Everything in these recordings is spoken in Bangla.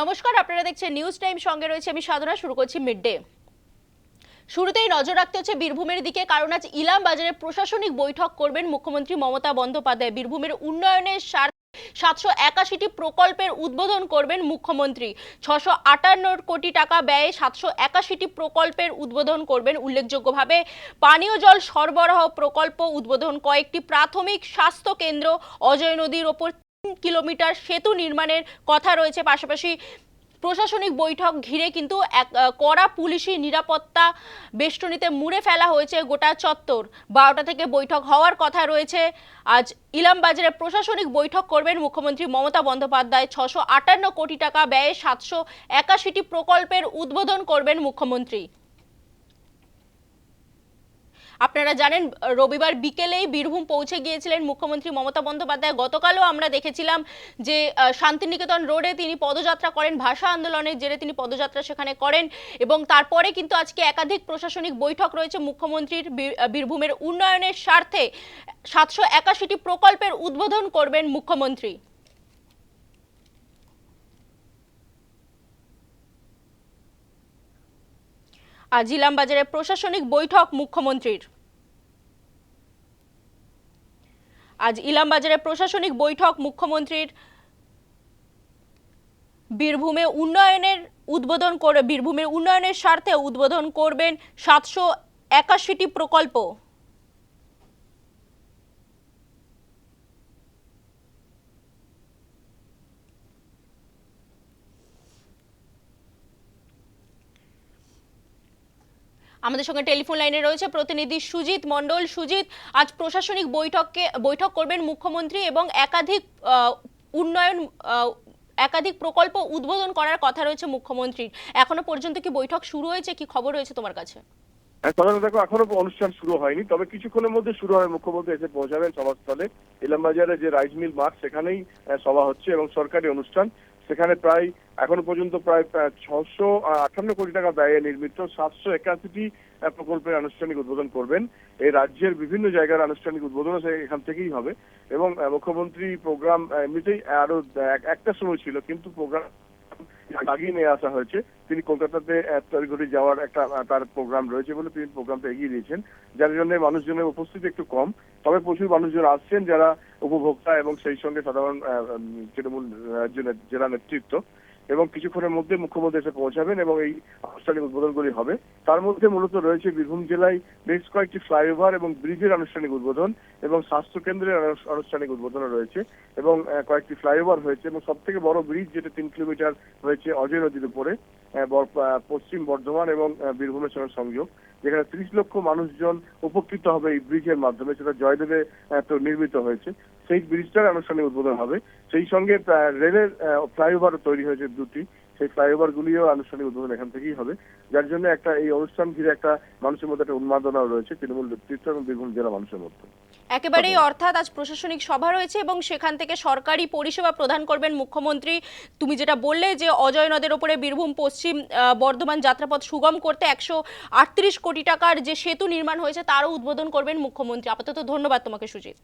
নমস্কার, আপনারা দেখছেন নিউজ টাইম সঙ্গে রয়েছে আমি সাধনা, শুরু করছি মিড ডে শুরুতেই নজর রাখতে হচ্ছে বীরভূমের দিকে, কারণ আজ ইলাম বাজারে প্রশাসনিক বৈঠক করবেন মুখ্যমন্ত্রী মমতা বন্দ্যোপাধ্যায়। বীরভূমের উন্নয়নের সার সাতশো একাশিটি প্রকল্পের উদ্বোধন করবেন মুখ্যমন্ত্রী। ছশো আটান্ন কোটি টাকা ব্যয়ে সাতশো একাশিটি প্রকল্পের উদ্বোধন করবেন উল্লেখযোগ্যভাবে। পানীয় জল সরবরাহ প্রকল্প উদ্বোধন, কয়েকটি প্রাথমিক স্বাস্থ্য কেন্দ্র, অজয় নদীর ওপর কিলোমিটার সেতু নির্মাণের কথা রয়েছে। পাশাপাশি প্রশাসনিক বৈঠক ঘিরে কিন্তু এক কড়া পুলিশি নিরাপত্তা বেষ্টনীতে মুড়ে ফেলা হয়েছে গোটা চত্বর। বারোটা থেকে বৈঠক হওয়ার কথা রয়েছে। আজ ইলামবাজারে প্রশাসনিক বৈঠক করবেন মুখ্যমন্ত্রী মমতা বন্দ্যোপাধ্যায়। ছশো আটান্ন কোটি টাকা ব্যয়ে সাতশো একাশিটি প্রকল্পের উদ্বোধন করবেন মুখ্যমন্ত্রী। আপনারা জানেন, রবিবার বিকেলেই বীরভূম পৌঁছে গিয়েছিলেন মুখ্যমন্ত্রী মমতা বন্দ্যোপাধ্যায়। গতকালও আমরা দেখেছিলাম যে শান্তিনিকেতন রোডে তিনি পদযাত্রা করেন, ভাষা আন্দোলনের জেরে তিনি পদযাত্রা সেখানে করেন এবং তারপরে কিন্তু আজকে একাধিক প্রশাসনিক বৈঠক রয়েছে মুখ্যমন্ত্রীর বীর- বীরভূমের উন্নয়নের স্বার্থে। সাতশো একাশিটি প্রকল্পের উদ্বোধন করবেন মুখ্যমন্ত্রী। আজ ইলামবাজারে প্রশাসনিক বৈঠক মুখ্যমন্ত্রীর। আজ ইলামবাজারে প্রশাসনিক বৈঠক মুখ্যমন্ত্রীর বীরভূমে উন্নয়নের উদ্বোধন করে বীরভূমের উন্নয়নের স্বার্থে উদ্বোধন করবেন সাতশো একাশিটি প্রকল্প। আমাদের সঙ্গে টেলিফোন লাইনে রয়েছে প্রতিনিধি সুজিত মণ্ডল। সুজিত, আজ প্রশাসনিক বৈঠককে, বৈঠক করবেন মুখ্যমন্ত্রী এবং একাধিক উন্নয়ন একাধিক প্রকল্প উদ্বোধন করার কথা রয়েছে মুখ্যমন্ত্রীর। এখনও পর্যন্ত কি বৈঠক শুরু হয়েছে? কি খবর রয়েছে তোমার কাছে? হ্যাঁ দেখো, এখনও অনুষ্ঠান শুরু হয়নি, তবে কিছুক্ষণের মধ্যে শুরু হবে। মুখ্যমন্ত্রী এসে পৌঁছাবেন সভাস্থলে। ইলামবাজারে যে রাইস মিল মাঠ, সেখানেই সভা হচ্ছে এবং সরকারি অনুষ্ঠান। সেখানে প্রায় এখনও পর্যন্ত প্রায় ছশো আটান্ন কোটি টাকা ব্যয়ে নির্মিত সাতশো একাশিটি প্রকল্পের আনুষ্ঠানিক উদ্বোধন করবেন। এই রাজ্যের বিভিন্ন জায়গার আনুষ্ঠানিক উদ্বোধন এখান থেকেই হবে। এবং মুখ্যমন্ত্রী প্রোগ্রাম এমনিতেই আরও এক- একটা সময় ছিল, কিন্তু প্রোগ্রাম আগিয়ে নিয়ে আসা হয়েছে। তিনি কলকাতাতে তড়িঘড়ি যাওয়ার একটা তার প্রোগ্রাম রয়েছে বলে তিনি প্রোগ্রামটা এগিয়ে দিয়েছেন। যার জন্য মানুষজনের উপস্থিতি একটু কম। তবে প্রচুর মানুষজন আসছেন যারা উপভোক্তা এবং সেই সঙ্গে সাধারণ তৃণমূল জেলা নেতৃত্ব। এবং কিছুক্ষণের মধ্যে মুখ্যমন্ত্রী এসে পৌঁছাবেন এবং এই আনুষ্ঠানিক উদ্বোধনগুলি হবে। তার মধ্যে মূলত রয়েছে বীরভূম জেলায় বেশ কয়েকটি ফ্লাইওভার এবং ব্রিজের আনুষ্ঠানিক উদ্বোধন এবং স্বাস্থ্য কেন্দ্রের আনুষ্ঠানিক উদ্বোধন রয়েছে এবং কয়েকটি ফ্লাইওভার হয়েছে এবং সব থেকে বড় ব্রিজ যেটা তিন কিলোমিটার হয়েছে অজয় নদীর উপরে পশ্চিম বর্ধমান এবং বীরভূমের সঙ্গে সংযোগ। যেখানে ত্রিশ লক্ষ মানুষজন উপকৃত হবে এই ব্রিজের মাধ্যমে, সেটা জয়দেবে তো নির্মিত হয়েছে। সেই ব্রিজটার আনুষ্ঠানিক উদ্বোধন হবে। সেই সঙ্গে রেলের ফ্লাইওভার তৈরি হয়েছে দুটি। সেই ফ্লাইওভার গুলিও আনুষ্ঠানিক উদ্বোধন এখান থেকেই হবে। যার জন্য একটা এই অনুষ্ঠান ঘিরে একটা মানুষের মধ্যে একটা উন্মাদনাও রয়েছে, তৃণমূল নেতৃত্ব এবং বীরভূম জেলা মানুষের মধ্যে। একেবারেই অর্থাৎ আজ প্রশাসনিক সভা রয়েছে এবং সেখান থেকে সরকারি পরিষেবা প্রদান করবেন মুখ্যমন্ত্রী। তুমি যেটা বললে যে অজয় নদের ওপরে বীরভূম পশ্চিম বর্ধমান যাত্রাপথ সুগম করতে একশো আটত্রিশ কোটি টাকার যে সেতু নির্মাণ হয়েছে তারও উদ্বোধন করবেন মুখ্যমন্ত্রী। আপাতত ধন্যবাদ তোমাকে সুজিত।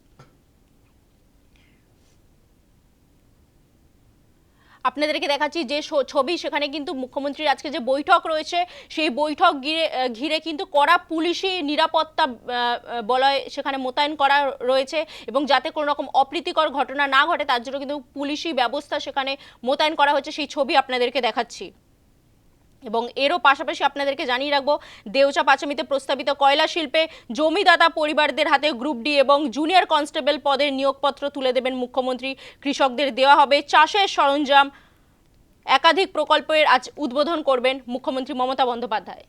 আপনাদেরকে দেখাচ্ছি যে ছবি, সেখানে কিন্তু মুখ্যমন্ত্রীর আজকে যে বৈঠক রয়েছে, সেই বৈঠক ঘিরে ঘিরে কিন্তু কড়া পুলিশি নিরাপত্তা বলয় সেখানে মোতায়েন করা রয়েছে এবং যাতে কোনো রকম অপ্রীতিকর ঘটনা না ঘটে, তার জন্য কিন্তু পুলিশি ব্যবস্থা সেখানে মোতায়েন করা হচ্ছে। সেই ছবি আপনাদেরকে দেখাচ্ছি। এবং এরও পাশাপাশি আপনাদেরকে জানিয়ে রাখব, দেউচা পাচামিতে প্রস্তাবিত কয়লা শিল্পে জমিদাতা পরিবারদের হাতে গ্রুপ ডি এবং জুনিয়র কনস্টেবল পদের নিয়োগপত্র তুলে দেবেন মুখ্যমন্ত্রী। কৃষকদের দেওয়া হবে চাষের সরঞ্জাম। একাধিক প্রকল্পের আজ উদ্বোধন করবেন মুখ্যমন্ত্রী মমতা বন্দ্যোপাধ্যায়।